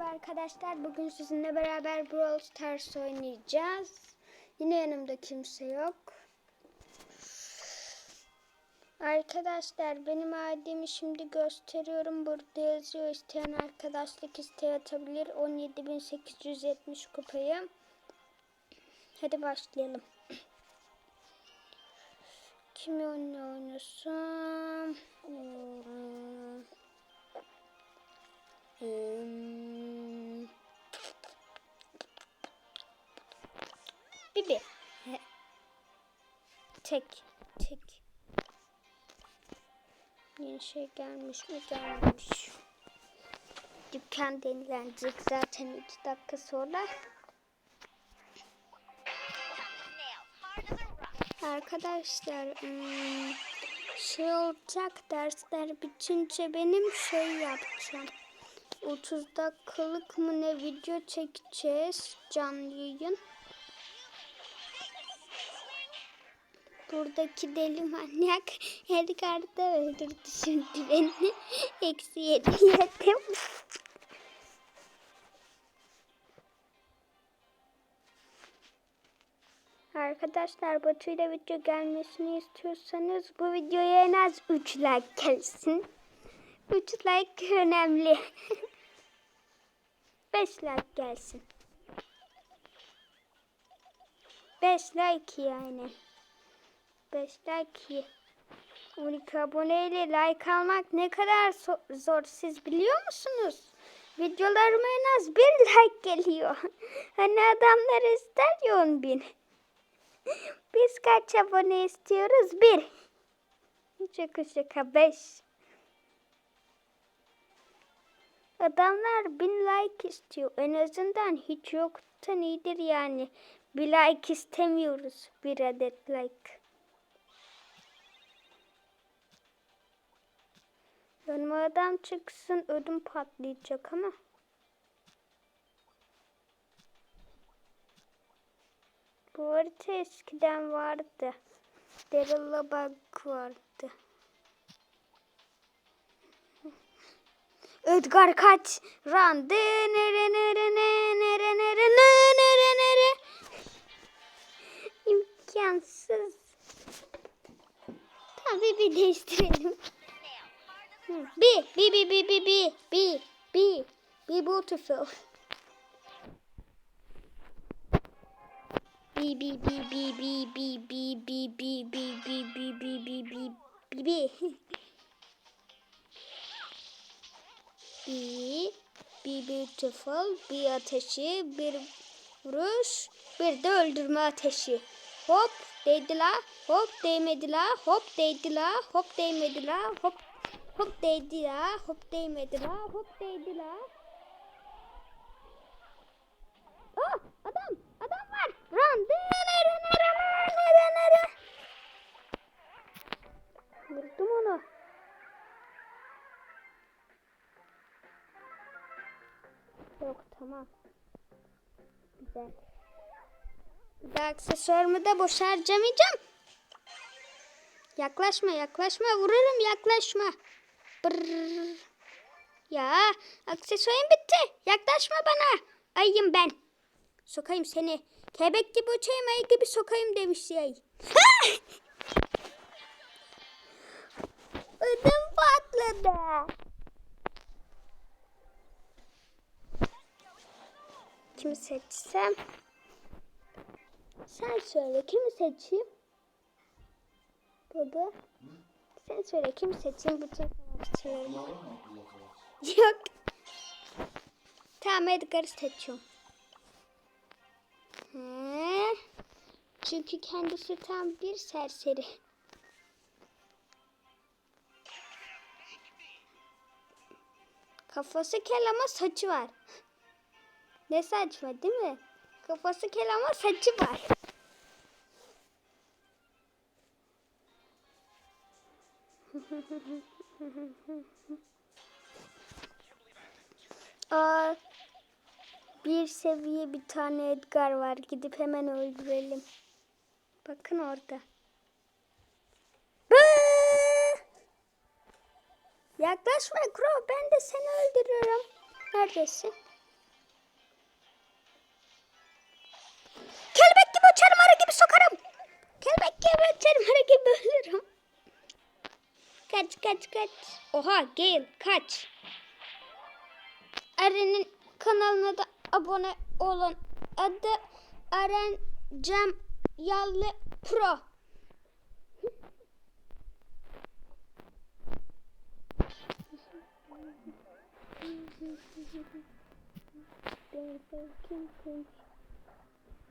Arkadaşlar bugün sizinle beraber Brawl Stars oynayacağız. Yine yanımda kimse yok. Arkadaşlar benim adimi şimdi gösteriyorum. Burada yazıyor isteyen arkadaşlık isteği atabilir. 17.870 kupayı. Hadi başlayalım. Kimi oyunu oynasam? Hmm. Hmm. Bibi. He. Tek. Tek. Yeni şey gelmiş mi? Gelmiş. Dükkan denilenecek zaten 2 dakika sonra. Arkadaşlar hmm, şey olacak dersler bitince benim şey yapacağım. 30 dakikalık mı ne video çekeceğiz canlı yayın. Buradaki deli manyak Edgar'da öldürdü şimdi beni. Eksi yedi yedim. Arkadaşlar Batu ile video gelmesini istiyorsanız bu videoya en az 3 like gelsin. 3 like önemli. 5 like gelsin. 5 like yani. 5 like iyi. 12 aboneyle like almak ne kadar zor siz biliyor musunuz? Videolarıma en az 1 like geliyor. Hani adamlar ister ya 10 bin. Biz kaç abone istiyoruz? 1. Şaka şaka 5. Adamlar bin like istiyor. En azından hiç yoktan iyidir yani. Bir like istemiyoruz. Bir adet like. Önüme adam çıksın ödüm patlayacak ama. Bu harita eskiden vardı. Daryl'la bug vardı. Edgar kaç. Run. De nere nere ne nere nere ne nere nere. İmkansız. Tabii bir değiştirelim. Bir, bir, bir, bir, bir, bir, bir, bir, bir beautiful. Bi bi bi bi bi bi bi bi bi bi bi bi bi bi bi bi bir, bir beautiful, bir ateşi, bir vuruş, bir de öldürme ateşi. Hop değdila, hop değmedila, hop değdila, hop değmedila, hop hop değdila, hop değmedila, hop değdila. Tamam. Güzel. Bir de aksesuarımı da boş harcamayacağım. Yaklaşma yaklaşma vururum yaklaşma. Brrr. Ya aksesuarım bitti. Yaklaşma bana. Ayıyım ben. Sokayım seni. Kebek gibi uçayım ayı gibi sokayım demiş ya. Ödüm patladı. Kimi seçsem? Sen söyle kimi seçeyim? Baba. Sen söyle kimi seçeyim bu seçiyorum. Yok. Tamam Edgar'ı seçiyorum. He. Çünkü kendisi tam bir serseri. Kafası kel ama saçı var. Ne saçma değil mi? Kafası kel ama saçı var. Aa, bir seviye bir tane Edgar var. Gidip hemen öldürelim. Bakın orada. Yaklaşma Crow. Ben de seni öldürürüm. Neredesin? Gebertirim hareket bölürüm. Kaç kaç kaç. Oha Gale kaç. Eren'in kanalına da abone olun. Adı Eren Cem Yallı Pro.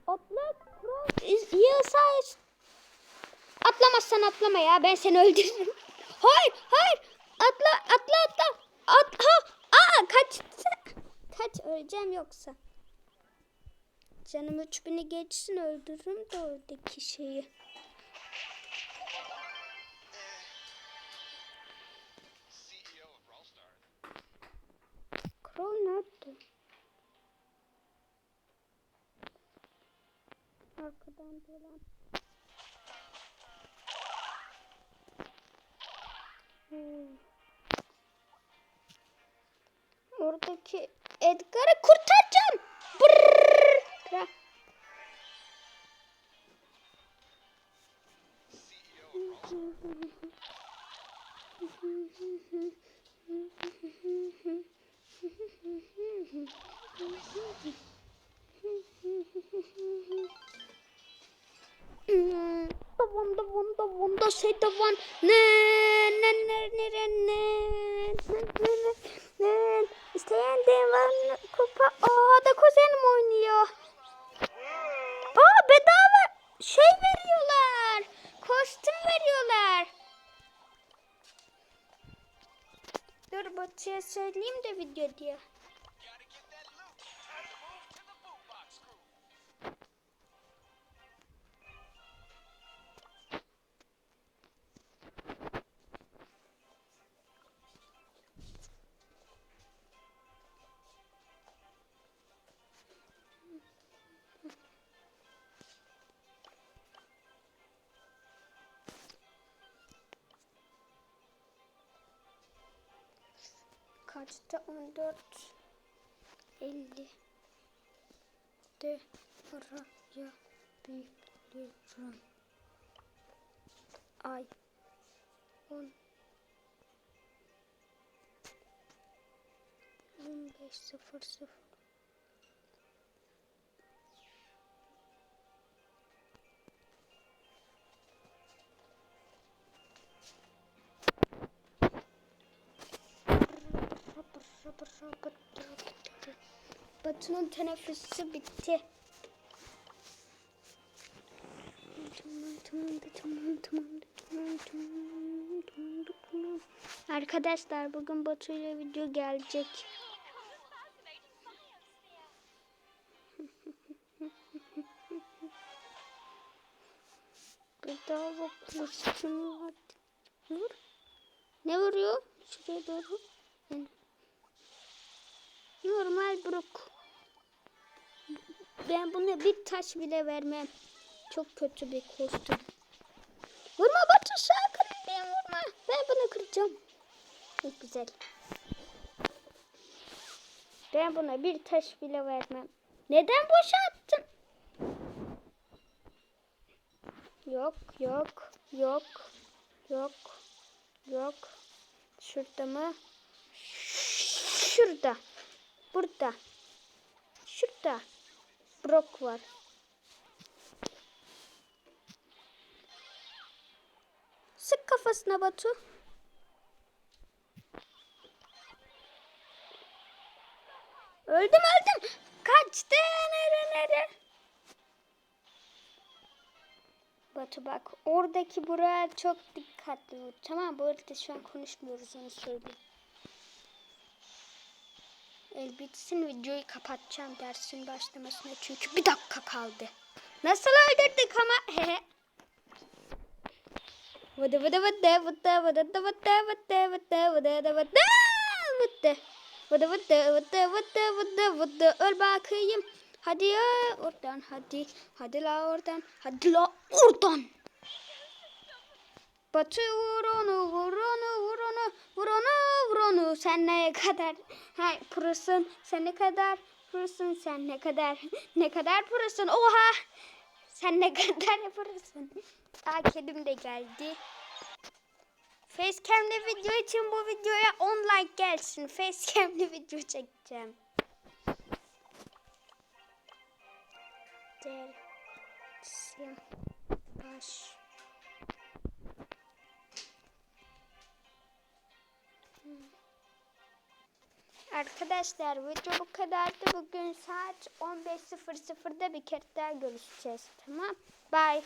Atla Yığsa Atlamazsan atlama ya ben seni öldürürüm. Hayır hayır atla atla atla. At ha aa kaç kaç öleceğim yoksa. Canım 3000'i geçsin öldürürüm de oradaki şeyi. Crow nerede? Arkadan dolan. Hmm. Oradaki Edgar'ı kurtaracağım. onda şey de var. Ne ne ne ne ne ne ne ne İsteyen de var kupa. Aa da kuzenim oynuyor. Aa bedava şey veriyorlar. Kostüm veriyorlar. Dur Batı'ya söyleyeyim de video diye. Kaçta 14 50 de oraya bilirim. Ay 10 15 0 Batu'nun teneffüsü bitti. Arkadaşlar bugün Batu ile video gelecek. Bedava kostüm var. Vur. Ne vuruyor? Şuraya doğru. Normal brok. Ben buna bir taş bile vermem. Çok kötü bir kostüm. Vurma Batu sakın ben vurma. Ben bunu kıracağım. Çok güzel. Ben buna bir taş bile vermem. Neden boşa attın? Yok yok yok yok yok. Şurada mı? Şurada. Burada. Şurada. Brok var. Sık kafasına Batu. Öldüm öldüm. Kaçtı. Nere nere. Batu bak oradaki buraya çok dikkatli ol. Tamam bu arada şu an konuşmuyoruz onu söyleyeyim. El bitsin videoyu kapatacağım dersin başlamasına çünkü bir dakika kaldı. Nasıl öldürdük ama. Vıdı vıdı vıdı vıdı vıdı vıdı vıdı vıdı vıdı vıdı vıdı vıdı vıdı Vıdı vıdı vıdı vıdı öl bakayım. Hadi ya oradan hadi. Hadi la oradan. Hadi la oradan. Batı vur onu vur onu vur onu vur onu. Sen ne kadar hay prosun sen ne kadar prosun sen ne kadar ne kadar prosun oha. Sen ne kadar yaparsın? Aa kedim de geldi. Facecam'li video için bu videoya 10 like gelsin. Facecam'li video çekeceğim. Dersim baş. Arkadaşlar video bu kadardı. Bugün saat 15.00'da bir kere daha görüşeceğiz. Tamam. Bye.